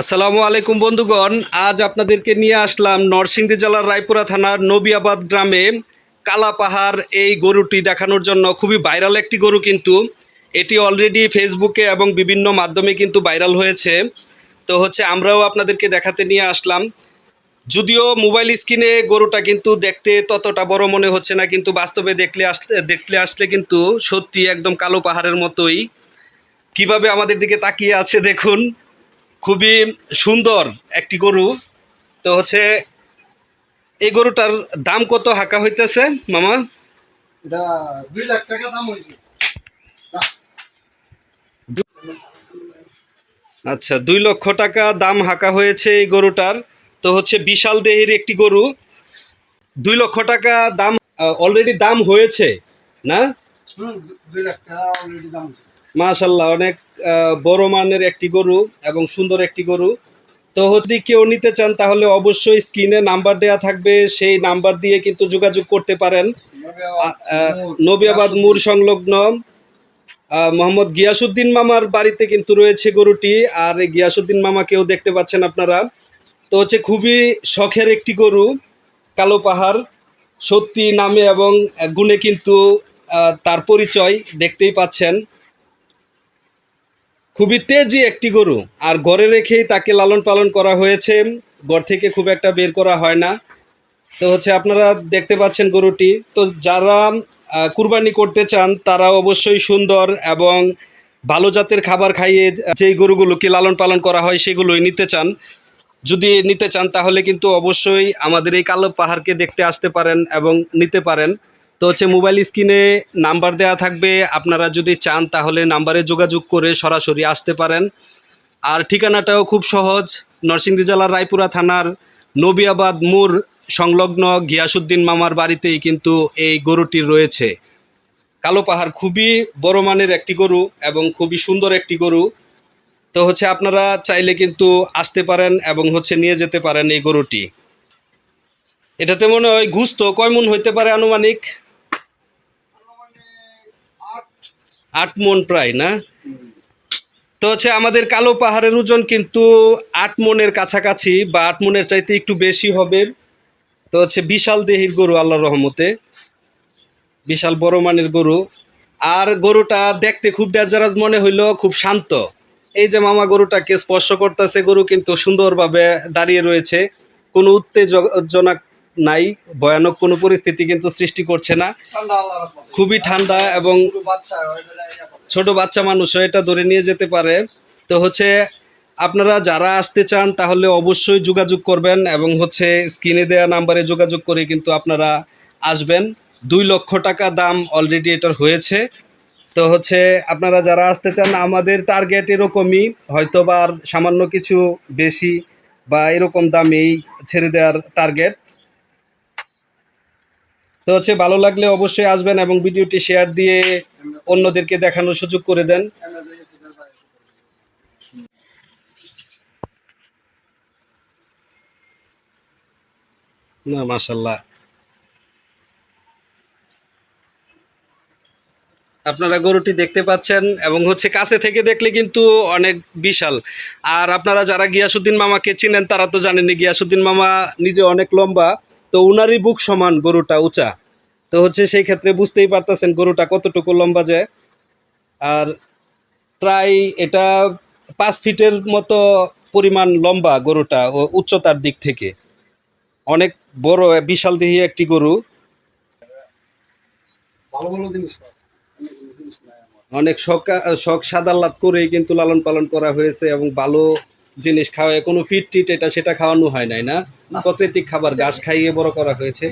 আসসালামু আলাইকুম বন্ধুগণ, আজ আপনাদেরকে নিয়ে আসলাম নরসিংদী জেলার রায়পুরা থানার নবিয়াবাদ গ্রামে কালাপাহাড় এই গরুটি দেখানোর জন্য। খুবই ভাইরাল একটি গরু কিন্তু। এটি অলরেডি ফেসবুকে এবং বিভিন্ন মাধ্যমে কিন্তু ভাইরাল হয়েছে। তো হচ্ছে আমরাও আপনাদেরকে দেখাতে নিয়ে আসলাম। যদিও মোবাইল স্ক্রিনে গরুটা কিন্তু দেখতে ততটা বড় মনে হচ্ছে না, কিন্তু বাস্তবে দেখলে আসলে দেখলে আসলে কিন্তু সত্যি একদম কালো পাহাড়ের মতোই। কীভাবে আমাদের দিকে তাকিয়ে আছে দেখুন। খুবই সুন্দর একটি গরু। তো হচ্ছে এই গরুটার দাম কত হাঁকা হইতেছে মামা? এটা দুই লাখ টাকা দাম হয়েছে আচ্ছা দুই লক্ষ টাকা দাম হাঁকা হয়েছে এই গরুটার। তো হচ্ছে বিশাল দেহের একটি গরু। দুই লক্ষ টাকা দাম অলরেডি দাম হয়েছে না? দুই লাখ টাকা অলরেডি দাম হয়েছে। মাশাল্লাহ অনেক বড় মানের একটি গরু এবং সুন্দর একটি গরু। তো যদি কেউ নিতে চান, তাহলে অবশ্যই স্ক্রিনে নাম্বার দেয়া থাকবে। সেই নাম্বার দিয়ে কিন্তু যোগাযোগ করতে পারেন। নবিয়াবাদ মুর সংলগ্ন মোহাম্মদ গিয়াসুদ্দিন মামার বাড়িতে কিন্তু রয়েছে গরুটি। আর এই গিয়াসুদ্দিন মামাকেও দেখতে পাচ্ছেন আপনারা। তো হচ্ছে খুবই শখের একটি গরু, কালো পাহাড়, সত্যি নামে এবং গুণে কিন্তু তার পরিচয় দেখতেই পাচ্ছেন। খুবই তেজি একটি গরু। আর ঘরে রেখেই তাকে লালন পালন করা হয়েছে। ঘর থেকে খুব একটা বের করা হয় না। তো হচ্ছে আপনারা দেখতে পাচ্ছেন গরুটি। তো যারা কুরবানি করতে চান, তারা অবশ্যই সুন্দর এবং ভালো জাতের খাবার খাইয়ে, যেই গরুগুলোকে লালন পালন করা হয়, সেগুলোই নিতে চান। যদি নিতে চান, তাহলে কিন্তু অবশ্যই আমাদের এই কালো পাহাড়কে দেখতে আসতে পারেন এবং নিতে পারেন। তো হচ্ছে মোবাইল স্ক্রিনে নাম্বার দেওয়া থাকবে। আপনারা যদি চান তাহলে নাম্বারে যোগাযোগ করে সরাসরি আসতে পারেন। আর ঠিকানাটাও খুব সহজ। নরসিংদী জেলার রায়পুরা থানার নবিয়াবাদ মুর সংলগ্ন গিয়াসুদ্দিন মামার বাড়িতেই কিন্তু এই গরুটি রয়েছে। কালো পাহাড় খুবই বড় মানের একটি গরু এবং খুবই সুন্দর একটি গরু। তো হচ্ছে আপনারা চাইলে কিন্তু আসতে পারেন এবং হচ্ছে নিয়ে যেতে পারেন এই গরুটি। এটাতে মনে হয় ঘুস্ত কয় মন হইতে পারে আনুমানিক? আট মন প্রায়, না? তো হচ্ছে আমাদের কালো পাহাড়ের ওজন কিন্তু আট মনের কাছাকাছি বা আট মনের চাইতে একটু বেশি হবে। তো হচ্ছে বিশাল দেহির গরু, আল্লাহর রহমতে। বিশাল বড় মানের গরু। আর গরুটা দেখতে খুব ডেঞ্জারাস মনে হইল, খুব শান্ত। এই যে মামা গরুটাকে স্পর্শ করতেছে, গরু কিন্তু সুন্দরভাবে দাঁড়িয়ে রয়েছে। কোনো উত্তেজনা নাই ভয়ানক কোনো পরিস্থিতি কিন্তু সৃষ্টি করছে না। খুবই ঠান্ডা এবং। ছোট বাচ্চা মানুষও এটা ধরে নিয়ে যেতে পারে। তো হচ্ছে আপনারা যারা আসতে চান তাহলে অবশ্যই যোগাযোগ করবেন এবং হচ্ছে স্ক্রিনে দেওয়া নাম্বারে যোগাযোগ করে কিন্তু আপনারা আসবেন। দুই লক্ষ টাকা দাম অলরেডি এটার হয়েছে। তো হচ্ছে আপনারা যারা আসতে চান আমাদের টার্গেট এরকমই হয়তো বা সামান্য কিছু বেশি বা এরকম দামেই ছেড়ে দেওয়ার টার্গেট তো হচ্ছে ভালো লাগলে অবশ্যই আসবেন এবং ভিডিওটি শেয়ার দিয়ে অন্যদেরকে দেখানোর সুযোগ করে দেন। না মাশাল্লাহ আপনারা গরুটি দেখতে পাচ্ছেন এবং হচ্ছে কাছে থেকে দেখলে কিন্তু অনেক বিশাল। আর আপনারা যারা গিয়াসুদ্দিন মামাকে চিনেন, তারা তো জানেনই গিয়াসুদ্দিন মামা নিজে অনেক লম্বা। তো উনারই বুক সমান গরুটা উঁচা। তো হচ্ছে সেই ক্ষেত্রে বুঝতেই পারতেছেন গরুটা কতটুকু লম্বা যায়। আর প্রায় এটা পাঁচ ফিটের মতো পরিমাণ লম্বা গরুটা ও উচ্চতার দিক থেকে। অনেক বড় বিশাল দেহি একটি গরু। অনেক শখ শখ সাদাল্লাত করেই কিন্তু লালন পালন করা হয়েছে এবং ভালো জিনিস খাওয়ায় কোনো ফিট টিট এটা সেটা খাওয়ানো হয় নাই না। প্রাকৃতিক খাবার গাছ খাইয়ে বড় করা হয়েছে।